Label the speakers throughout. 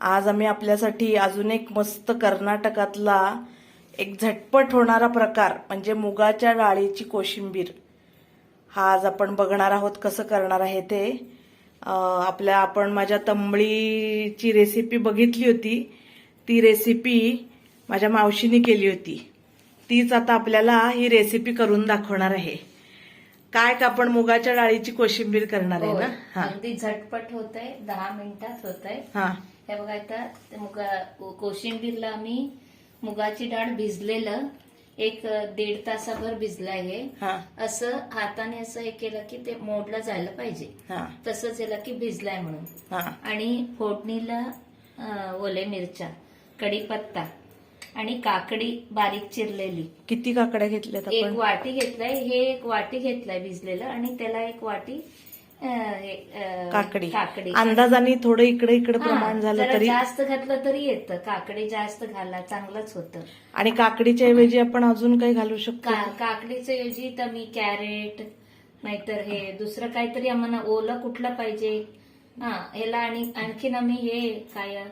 Speaker 1: आज आम्ही आपल्यासाठी अजून एक मस्त कर्नाटकातला एक झटपट होणारा प्रकार म्हणजे मुगाच्या डाळीची कोशिंबीर. हा आज आपण बघणार आहोत कसं करणार आहे ते. आपल्या आपण माझ्या तंबळीची रेसिपी बघितली होती. ती रेसिपी माझ्या मावशीने केली होती. तीच आता आपल्याला ही रेसिपी करून दाखवणार आहे. काय का आपण मुगाच्या डाळीची कोशिंबीर करणार आहे ना. हा.
Speaker 2: अगदी झटपट होत आहे दहा मिनिटात होत आहे
Speaker 1: हा.
Speaker 2: हे बघा आता ते मुगा कोशिंबीरला आम्ही मुगाची डाळ भिजलेलं एक दीड तासाभर भिजलाय हे. असं हाताने असं हे केलं की ते मोडलं जायला पाहिजे.
Speaker 1: हा.
Speaker 2: तसं केलं की भिजलाय म्हणून.
Speaker 1: हा.
Speaker 2: आणि फोडणीला ओले मिरच्या कढीपत्ता आणि काकडी बारीक चिरलेली.
Speaker 1: किती काकड्या घेतल्यात
Speaker 2: एक वाटी घेतलाय हे एक वाटी घेतलाय भिजलेलं आणि त्याला एक वाटी
Speaker 1: काकडी.
Speaker 2: काकडी.
Speaker 1: अंदाजाने थोडं इकडे इकडे प्रमाण झालं तरी
Speaker 2: जास्त घातलं तरी येतं. काकडी जास्त घाला चांगलंच होतं.
Speaker 1: आणि काकडीच्या ऐवजी आपण अजून काही घालू शकतो?
Speaker 2: का- काकडीचं ऐवजी तर मी कॅरेट नाहीतर हे दुसरं काहीतरी आम्हाला ओलं कुठलं पाहिजे? हा ह्याला आणि आणखीन आम्ही हे काय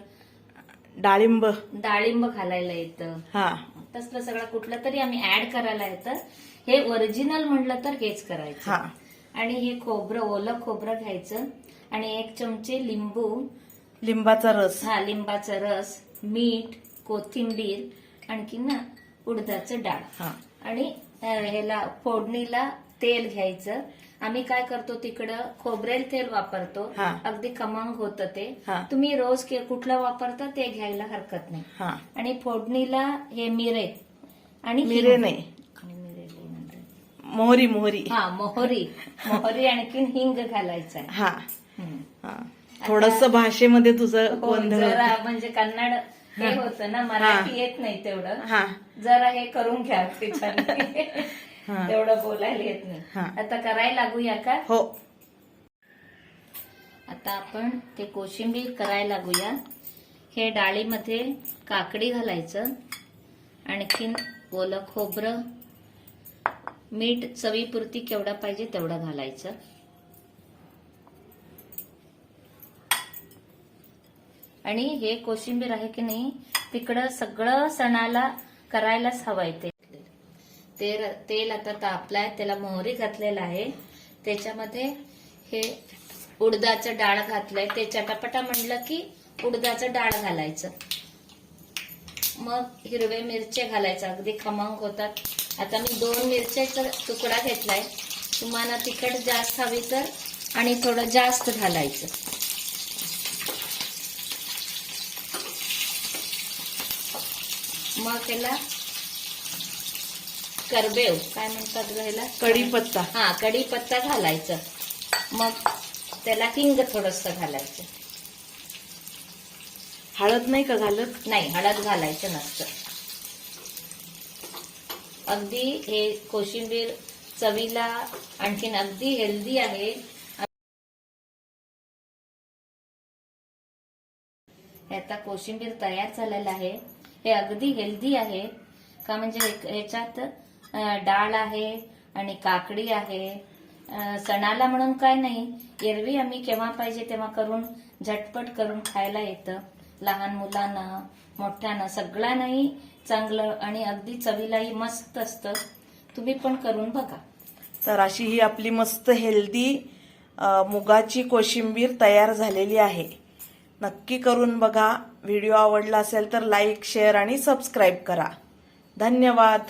Speaker 1: डाळिंब.
Speaker 2: डाळिंब घालायला येतं.
Speaker 1: हा.
Speaker 2: तसलं सगळं कुठलं तरी आम्ही ऍड करायला येतं. हे ओरिजिनल म्हटलं तर हेच करायचं.
Speaker 1: हा.
Speaker 2: आणि हे खोबरं ओलं खोबरं घ्यायचं. आणि एक चमचे लिंबू.
Speaker 1: लिंबाचा रस.
Speaker 2: हा लिंबाचा रस मीठ कोथिंबीर आणखी ना उडदाचं डाळ.
Speaker 1: हा.
Speaker 2: आणि ह्याला फोडणीला तेल घ्यायचं. आम्ही काय करतो तिकडं? खोबरेल तेल वापरतो. अगदी खमंग होतं ते. तुम्ही रोज कुठलं वापरता ते घ्यायला हरकत नाही. आणि फोडणीला हे मिरे. आणि
Speaker 1: मिरे. नाही
Speaker 2: आणि मिरे लई म्हणतात.
Speaker 1: मोहरी मोहरी.
Speaker 2: हा मोहरी. मोहरी आणखीन हिंग घालायचं आहे.
Speaker 1: हा.
Speaker 2: हम्म.
Speaker 1: हा. थोडस भाषेमध्ये तुझं
Speaker 2: हो,
Speaker 1: गोंधळ
Speaker 2: जरा
Speaker 1: होतं.
Speaker 2: म्हणजे कन्नड हे होतं ना मराठी येत नाही तेवढं.
Speaker 1: हा.
Speaker 2: जरा हे करून घ्या त्याच्याने
Speaker 1: हा.
Speaker 2: तेवढं बोलायला येत नाही. आता करायला लागूया का?
Speaker 1: हो.
Speaker 2: आता आपण ते कोशिंबीर करायला लागूया. हे डाळीमध्ये काकडी घालायचं. आणखीन ओलं खोबरं मीठ चवीपुरती केवढा पाहिजे तेवढं घालायचं. आणि हे कोशिंबीर आहे की नाही तिकडं सगळं सणाला करायलाच हवंय ते. तेल तेल आता तापलाय त्याला मोहरी घातलेला आहे. त्याच्यामध्ये हे उडदाचं डाळ घातलंय. ते चटापटा म्हणलं की उडदाचं डाळ घालायचं. मग हिरवे मिरचे घालायचं. अगदी खमंग होतात. आता मी दोन मिरच्याचा तुकडा घेतलाय. तुम्हाला तिखट जास्त हवी तर आणि थोडं जास्त घालायचं. मग त्याला करबेव काय म्हणतात घ्यायला
Speaker 1: कढीपत्ता.
Speaker 2: हा कढीपत्ता घालायचं. मग त्याला हिंग थोडस घालायचं.
Speaker 1: हळद नाही का घालत?
Speaker 2: नाही हळद घालायचं नसतं. अगदी हे कोशिंबीर चवीला आणखीन अगदी हेल्दी आहे. आता कोशिंबीर तयार झालेलं आहे. हे अगदी हेल्दी आहे. का म्हणजे ह्याच्यात डाळ आहे आणि काकडी आहे. सणाला म्हणून काय नाही. एरवी आम्ही केव्हा पाहिजे तेव्हा करून झटपट करून खायला येतं. लहान मुलांना मोठ्यानं सगळ्यांनाही चांगलं आणि अगदी चवीलाही मस्त असतं. तुम्ही पण करून बघा.
Speaker 1: तर अशी ही आपली मस्त हेल्दी मुगाची कोशिंबीर तयार झालेली आहे. नक्की करून बघा. व्हिडिओ आवडला असेल तर लाईक शेअर आणि सबस्क्राईब करा. धन्यवाद.